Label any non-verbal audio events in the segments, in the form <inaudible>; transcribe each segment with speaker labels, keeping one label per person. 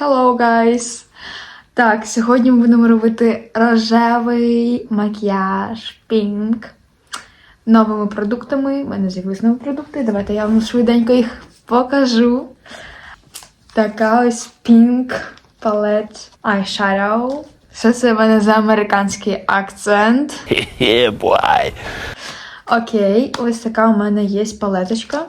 Speaker 1: Hello, guys! Так, сьогодні ми будемо робити рожевий макіяж Pink новими продуктами. У мене з'явились нові продукти. Давайте я вам швиденько їх покажу. Така ось Pink палет eyeshadow. Все це в мене за американський акцент. <laughs>
Speaker 2: boy.
Speaker 1: Окей, ось така у мене є палеточка.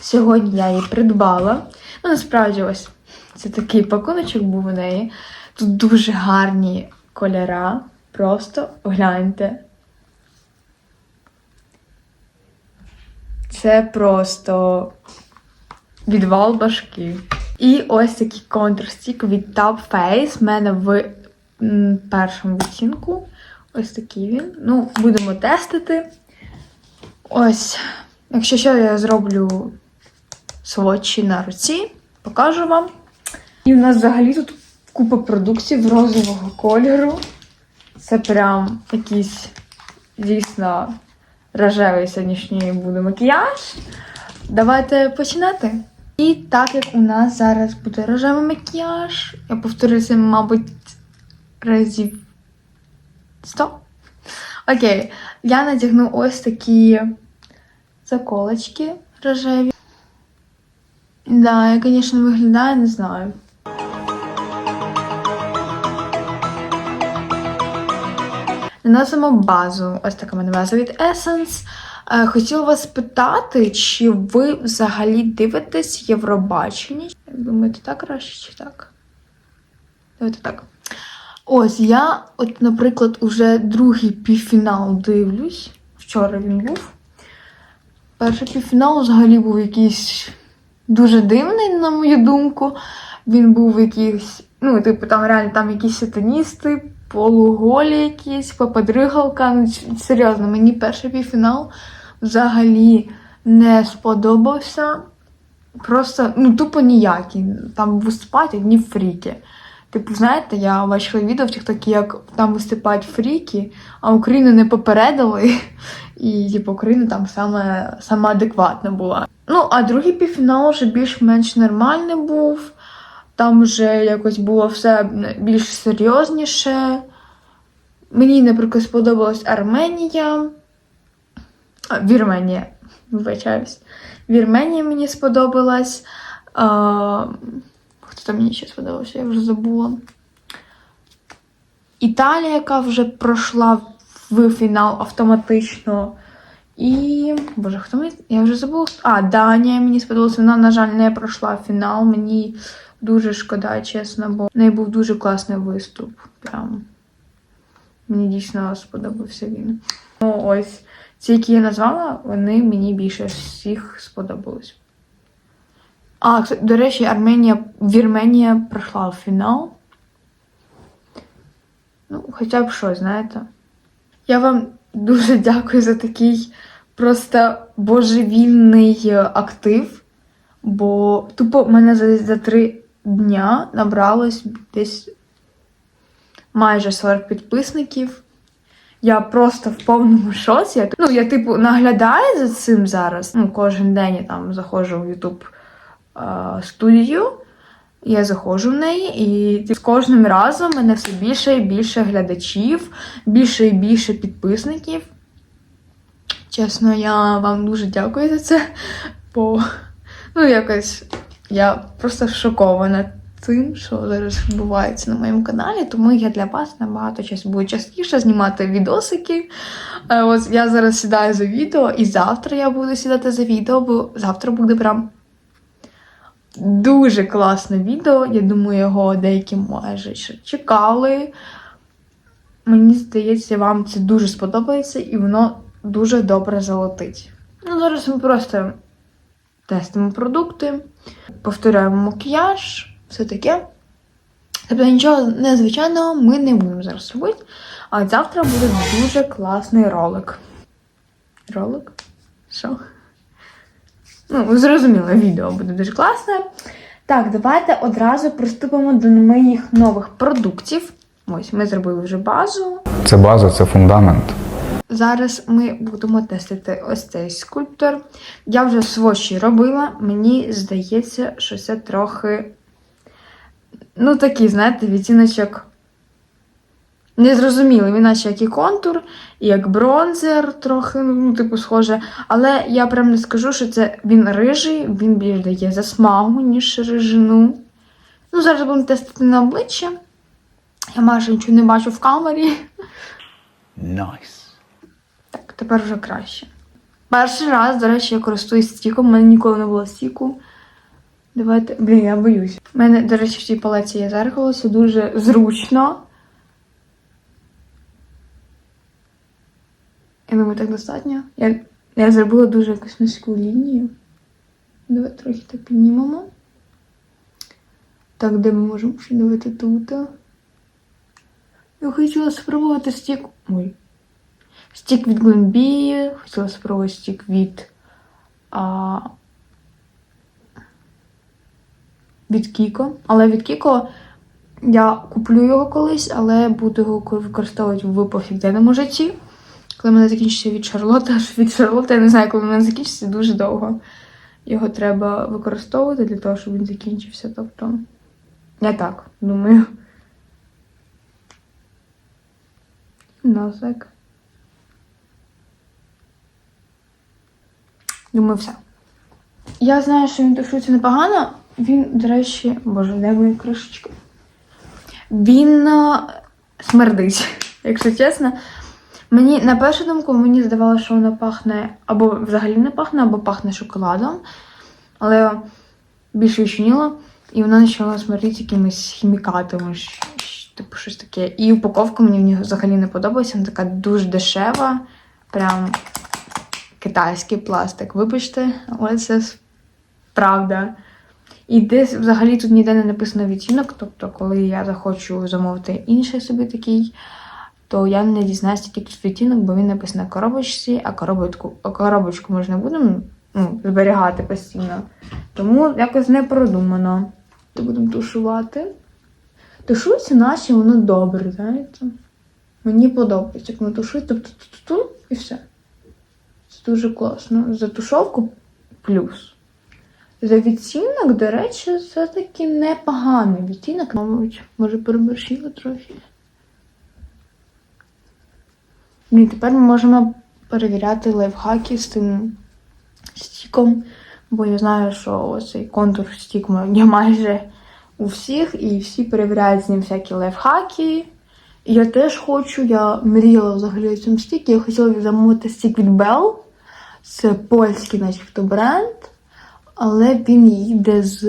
Speaker 1: Сьогодні я її придбала. Ну, насправді, ось це такий пакуночок був у неї. Тут дуже гарні кольора. Просто гляньте. Це просто відвал башки. І ось такий контрстік від Top Face. В мене в першому відтінку. Ось такий він. Ну, будемо тестити. Ось, якщо що, я зроблю сводчі на руці, покажу вам. І в нас взагалі тут купа продуктів розового кольору. Це прям якийсь, дійсно, рожевий сьогоднішній буде макіяж. Давайте починати. І так як у нас зараз буде рожевий макіяж, я повторю це, мабуть, разів 100. Окей, я надягну ось такі заколочки рожеві. Да, я, звісно, виглядаю, не знаю. Наносимо базу. Ось така в мене база від Essence. Е, Хотіла вас спитати, чи ви взагалі дивитесь Євробачення? Як думаєте, так краще чи так? Давайте так. Ось я, от, наприклад, уже другий півфінал дивлюсь. Вчора він був. Перший півфінал взагалі був якийсь дуже дивний, на мою думку. Він був якийсь, ну, типу, там реально там якісь сатаністи, полуголі якісь, попадригалка. Серйозно, мені перший півфінал взагалі не сподобався. Просто, ну, тупо ніякий. Там виступають одні фріки. Типу, знаєте, я бачила відео в TikTok, як там виступають фріки, а Україну не попередили. І, типу, Україна там саме, саме адекватна була. Ну, а другий півфінал вже більш-менш нормальний був. Там вже якось було все більш серйозніше. Мені, наприклад, сподобалась Арменія. Вірменія, вибачаюсь. Вірменія мені сподобалась. А, хто там мені ще сподобався, я вже забула. Італія, яка вже пройшла в фінал автоматично. І. Боже, хто мені. Я вже забула. А, Данія мені сподобалася. Вона, на жаль, не пройшла фінал. Мені дуже шкода, чесно, бо в неї був дуже класний виступ. Прям. Мені дійсно сподобався він. Ну, ось ці, які я назвала, вони мені більше всіх сподобались. А, до речі, Арменія, Вірменія пройшла в фінал. Ну, хоча б щось, знаєте. Я вам дуже дякую за такий просто божевільний е, актив. Бо тупо мене за, за три дня набралось десь майже 40 підписників. Я просто в повному шоці. Ну, я, типу, наглядаю за цим зараз. Ну, кожен день я там заходжу в YouTube е, студію. Я заходжу в неї, і з кожним разом мене все більше і більше глядачів, більше і більше підписників. Чесно, я вам дуже дякую за це. Бо ну якось я просто шокована тим, що зараз відбувається на моєму каналі, тому я для вас набагато час буду частіше знімати відосики. Е, Ось я зараз сідаю за відео, і завтра я буду сідати за відео, бо завтра буде прям дуже класне відео. Я думаю, його деякі майже чекали. Мені здається, вам це дуже сподобається і воно дуже добре залетить. Ну, зараз ми просто тестимо продукти, повторяємо макіяж, все таке. Тобто нічого незвичайного ми не будемо зараз робити. А завтра буде дуже класний ролик. Ролик? Що? Ну, ви зрозуміли, відео буде дуже класне. Так, давайте одразу приступимо до моїх нових продуктів. Ось, ми зробили вже базу.
Speaker 3: Це база, це фундамент.
Speaker 1: Зараз ми будемо тестити ось цей скульптор. Я вже свочі робила. Мені здається, що це трохи ну такий, знаєте, відтіночок незрозумілий. Він наче як і контур, і як бронзер, трохи, ну, типу, схоже. Але я прям не скажу, що це він рижий, він більш дає засмагу, ніж рижину. Ну, зараз будемо тестити на обличчя. Я майже нічого не бачу в камері.
Speaker 3: Nice.
Speaker 1: Тепер вже краще. Перший раз, до речі, я користуюсь стіком, у мене ніколи не було стіку. Давайте. Блін, я боюсь. У мене, до речі, в цій палеці є зеркало, це дуже зручно. Я думаю, так достатньо. Я, я зробила дуже якусь низьку лінію. Давай трохи так піднімемо. Так, де ми можемо ще давати тут. Я хотіла спробувати стік. Ой. Стік від Glenbee, хотіла спробувати стік від. А... Від Кіко. Але від Кіко я куплю його колись, але буду його використовувати в повсякденному житті. Коли мене закінчиться від Шарлотти, аж від Шарлотти, я не знаю, коли в мене закінчиться дуже довго. Його треба використовувати для того, щоб він закінчився. Тобто, я так думаю. Носик. Думаю, все. Я знаю, що він тушується непогано. Він, до речі, боже, де моя кришечка? Він е, смердить, <laughs> якщо чесно. Мені, на першу думку, мені здавалося, що воно пахне або взагалі не пахне, або пахне шоколадом. Але більше відчинила, і воно почала смердити якимись хімікатами, типу щось таке. І упаковка мені в нього взагалі не подобається. Вона така дуже дешева, прям китайський пластик. Вибачте, але це правда. І десь взагалі тут ніде не написано відтінок, тобто, коли я захочу замовити інший собі такий, то я не дізнаюся, який тут відтінок, бо він написано на коробочці, а коробочку, коробочку ми ж не будемо ну, зберігати постійно. Тому якось не продумано. Будемо тушувати. Тушується наче воно добре, знаєте. Мені подобається, як воно тушується, тобто і все. Це дуже класно. За тушовку плюс. За відтінок, до речі, це таки непоганий відтінок, мабуть, може переборщила трохи. Ну і тепер ми можемо перевіряти лайфхаки з тим стіком, бо я знаю, що оцей контур стік є майже у всіх, і всі перевіряють з ним всякі лайфхаки. І я теж хочу, я мріяла взагалі цим стік, я хотіла замовити стік від Bell. Це польський, начебто, бренд, але він їде з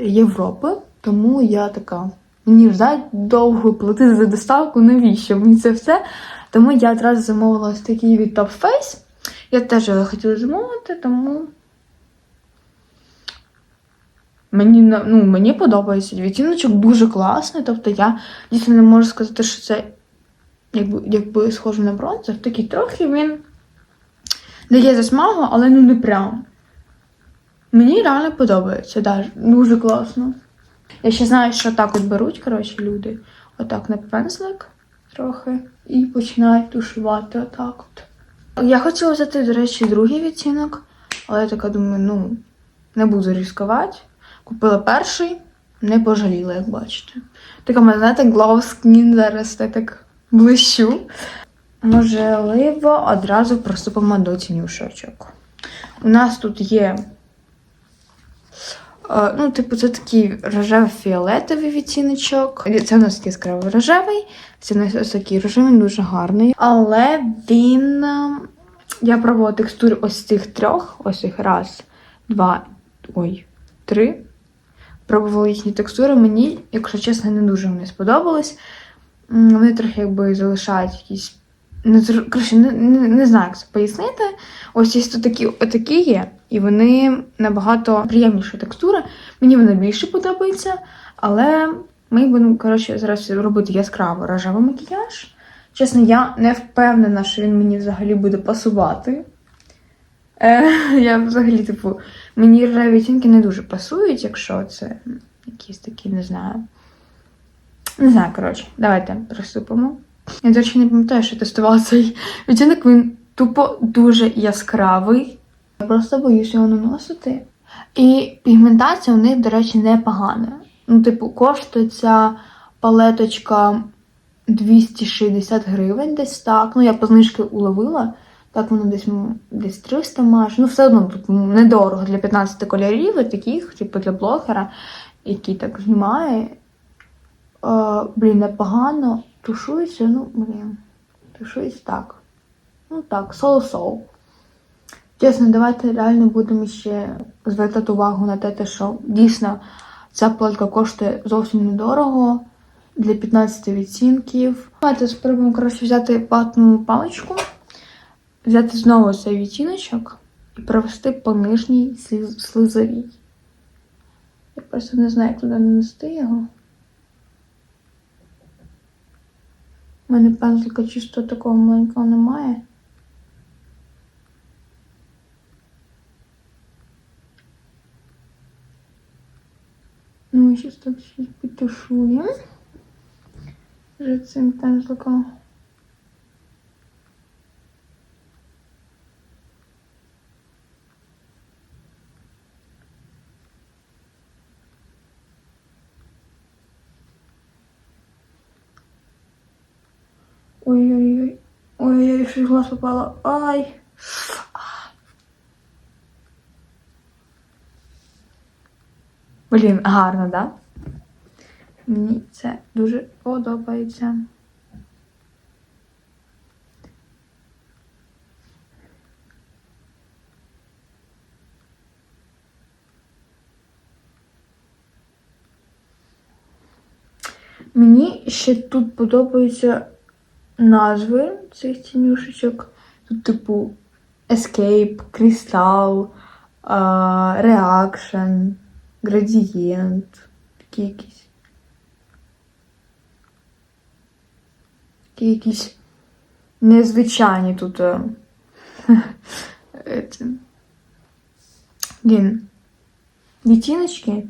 Speaker 1: Європи, тому я така. Мені ждать довго платити за доставку, навіщо мені це все? Тому я одразу замовила ось такий від Top Face. Я теж його хотіла замовити, тому мені, ну, мені подобається. Відтіночок дуже класний. Тобто я дійсно не можу сказати, що це якби, якби схоже на бронзер. Такий трохи він дає засмагу, але ну не прям. Мені реально подобається, да, дуже класно. Я ще знаю, що так от беруть, коротше, люди. Отак на пензлик трохи і починають тушувати отак от. Я хотіла взяти, до речі, другий відтінок, але я така думаю, ну, не буду ризикувати. Купила перший, не пожаліла, як бачите. Така мене, знаєте, glow skin зараз я так блищу. Можливо, одразу приступимо до тінюшечок. У нас тут є. е, Ну, типу, це такий рожево-фіолетовий відтіночок. Це у нас яскраво рожевий, це у нас ось такий рожевий, дуже гарний. Але він. е, Я пробувала текстури ось цих трьох. Ось їх раз, два, ой, три. Пробувала їхні текстури. Мені, якщо чесно, не дуже вони сподобались. Вони трохи якби залишають якісь. Не, коротше, не, не, не знаю, як це пояснити. Ось є тут такі, є, і вони набагато приємніші текстури. Мені вони більше подобаються, але ми будемо коротше, зараз робити яскраво рожевий макіяж. Чесно, я не впевнена, що він мені взагалі буде пасувати. Е, <laughs> я взагалі, типу, мені рожеві відтінки не дуже пасують, якщо це якісь такі, не знаю. Не знаю, коротше, давайте приступимо. Я, до речі, не пам'ятаю, що тестувала цей відтінок, він тупо дуже яскравий. Я просто боюсь його наносити. І пігментація у них, до речі, непогана. Ну, типу, коштує ця палеточка 260 гривень десь так. Ну, я по знижки уловила. Так воно десь, десь 300 майже. Ну, все одно тут недорого для 15 кольорів, і таких, типу, для блогера, який так знімає. Е, блін, непогано. Тушується, ну, блін. Тушується так. Ну так, соу-соу. Чесно, давайте реально будемо ще звертати увагу на те, що дійсно ця палетка коштує зовсім недорого для 15 відцінків. Давайте спробуємо коротше, взяти ватну паличку, взяти знову цей відтіночок і провести по нижній слизовій. Я просто не знаю, як туди нанести його. У мене пензлика чисто такого маленького немає. Ну, і щось так щось підтушуємо. Вже цим пензликом. Ой-ой-ой. Ой-ой, щось глаз попало. Ай. Блін, гарно, да? Мені це дуже подобається. Мені ще тут подобаються назви цих тінюшечок. Тут, типу, Escape, Crystal, Reaction, Gradient. Такі якісь. Такі якісь незвичайні тут. е. <laughs> Блін. Відтіночки.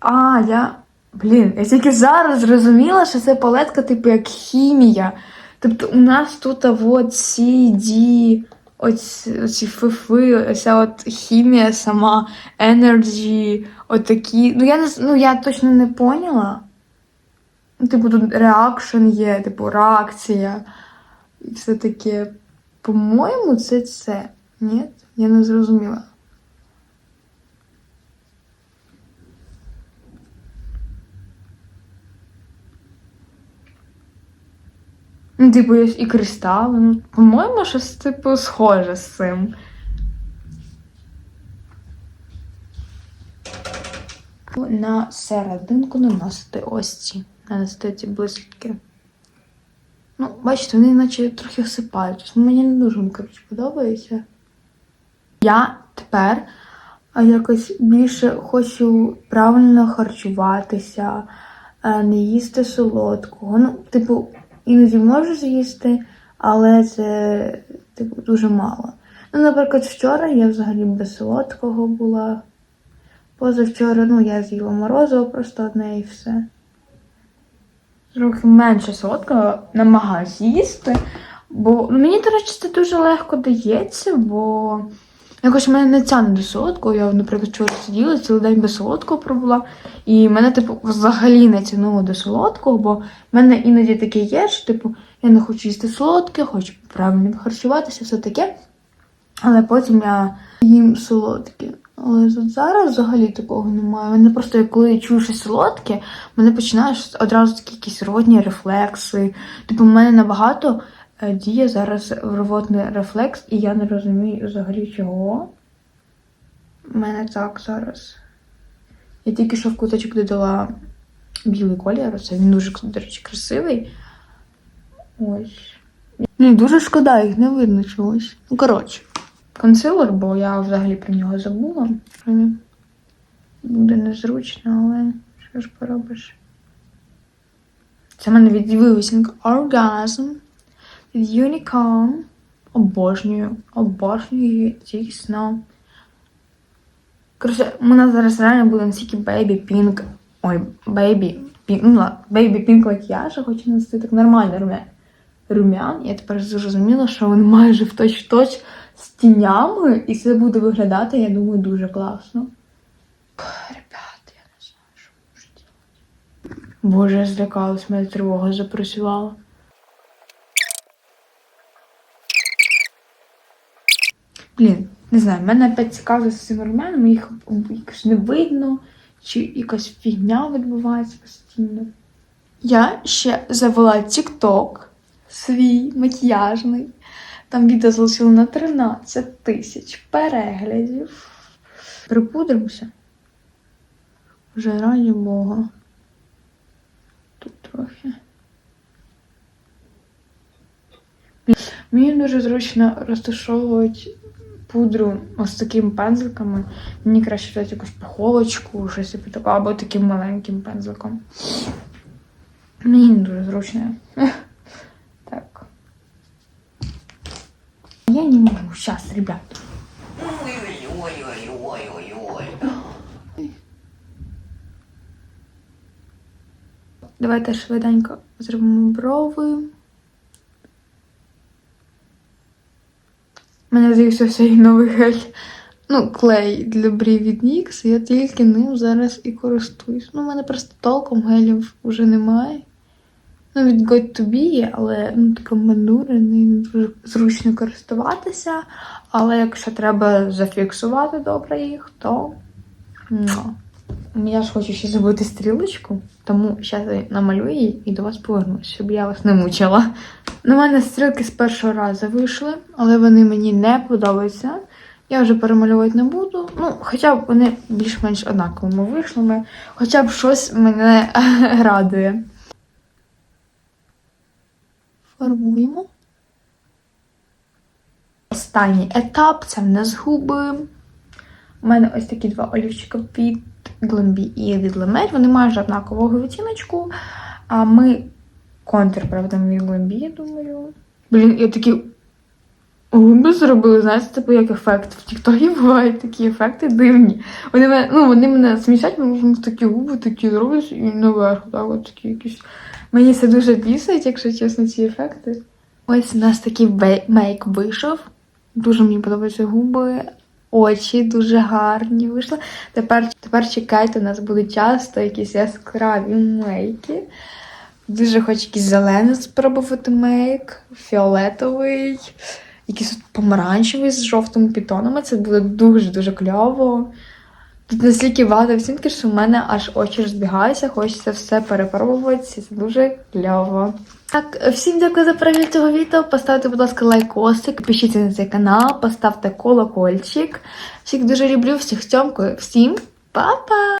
Speaker 1: А, я. Блін, я тільки зараз зрозуміла, що це палетка, типу, як хімія. Тобто у нас тут от ці ді, оці, оці фифи, оця от хімія сама, energy, отакі. Ну я не ну я точно не поняла. Ну, Типу, тут реакшн є, типу, реакція. І все таке. По-моєму, це це. Ні? Я не зрозуміла. Ну, типу, є і кристали. Ну, по-моєму, щось, типу, схоже з цим. На серединку наносити ось ці. Наносити ці блискітки. Ну, бачите, вони наче трохи осипають. Мені не дуже коротше, подобається. Я тепер якось більше хочу правильно харчуватися, е, не їсти солодкого. Ну, типу, іноді можу з'їсти, але це, типу, дуже мало. Ну, наприклад, вчора я взагалі без солодкого була. Позавчора, ну, я з'їла морозиво просто одне і все. Трохи менше солодкого намагаюся їсти. Бо ну, мені, до речі, це дуже легко дається, бо якось мене не тягне до солодкого. Я, наприклад, вчора сиділа, цілий день без солодкого пробула. І мене, типу, взагалі не тягнуло до солодкого, бо в мене іноді таке є, що, типу, я не хочу їсти солодке, хочу правильно харчуватися, все таке. Але потім я їм солодке. Але зараз взагалі такого немає. Мене просто коли я чую щось солодке, мене починають одразу такі якісь рвотні рефлекси. Типу, в мене набагато діє зараз рвотний рефлекс, і я не розумію взагалі чого. У мене так зараз. Я тільки що в куточок додала білий колір, це він дуже, до речі, красивий. Ось. Ні, дуже шкода, їх не видно чогось. Ну, коротше, консилер, бо я взагалі про нього забула. Буде незручно, але що ж поробиш? Це в мене від вивісінка від Unicorn. Обожнюю, обожнюю, дійсно. Коротше, у мене зараз реально буде настільки Baby Pink. Ой, Baby Pink. Ну ладно, Baby Pink макіяж, хочу нанести так нормально румян. Румян. Я тепер зрозуміла, що вони майже в точ-в-точ з тінями, і це буде виглядати, я думаю, дуже класно. Ребята, я не знаю, що, Боже, я злякалась, мене тривога запрацювала. Блін, не знаю, мене опять цікаво з цими руменами, їх якось не видно, чи якась фігня відбувається постійно. Я ще завела TikTok свій макіяжний. Там відео залишило на 13 тисяч переглядів. Припудримося. Вже раді Бога. Тут трохи. Мені дуже зручно розташовувати пудру ось такими пензликами. Мені краще взяти якусь похолочку, щось типу такого, або таким маленьким пензликом. Мені не дуже зручно. <laughs> Так. Я не могу. Сейчас, ребят. Давайте швиденько зробимо брови. Мене з'явився цей новий гель. Ну, клей для брів від NYX, я тільки ним зараз і користуюсь. Ну, у мене просто толком гелів вже немає. Ну, від Got to be є, але ну, таке манурений, не дуже зручно користуватися. Але якщо треба зафіксувати добре їх, то ну. Я ж хочу ще зробити стрілочку, тому зараз я намалюю її і до вас повернусь, щоб я вас не мучила. На мене стрілки з першого разу вийшли, але вони мені не подобаються. Я вже перемалювати не буду. Ну, хоча б вони більш-менш однаковими вийшли, хоча б щось мене <laughs> радує. Фарбуємо. Останній етап це в нас губи. У мене ось такі два олівчика від і від Лемель. Вони майже однакового відтіночку. А ми контур, правда, від Глембі, я думаю. Блін, я такі губи зробили, знаєте, типу як ефект. В Тіктокі бувають такі ефекти дивні. Вони мене, ну, вони мене смішать, тому що такі губи такі зроблять і наверх, так, от такі якісь. Мені це дуже бісить, якщо чесно, ці ефекти. Ось у нас такий мейк вийшов. Дуже мені подобаються губи. Очі дуже гарні вийшли. Тепер, тепер чекайте, у нас будуть часто якісь яскраві мейки. Дуже хочу якийсь зелений спробувати мейк, фіолетовий, якийсь помаранчевий з жовтими пітонами. Це буде дуже-дуже кльово. Тут настільки багато відцінки, що в мене аж очі розбігаються, хочеться все перепробувати, це дуже кльово. Так, всім дякую за перегляд цього відео. Поставте, будь ласка, лайкосик, підпишіться на цей канал, поставте колокольчик. Всіх дуже люблю, всіх цьомкою. Всім па-па!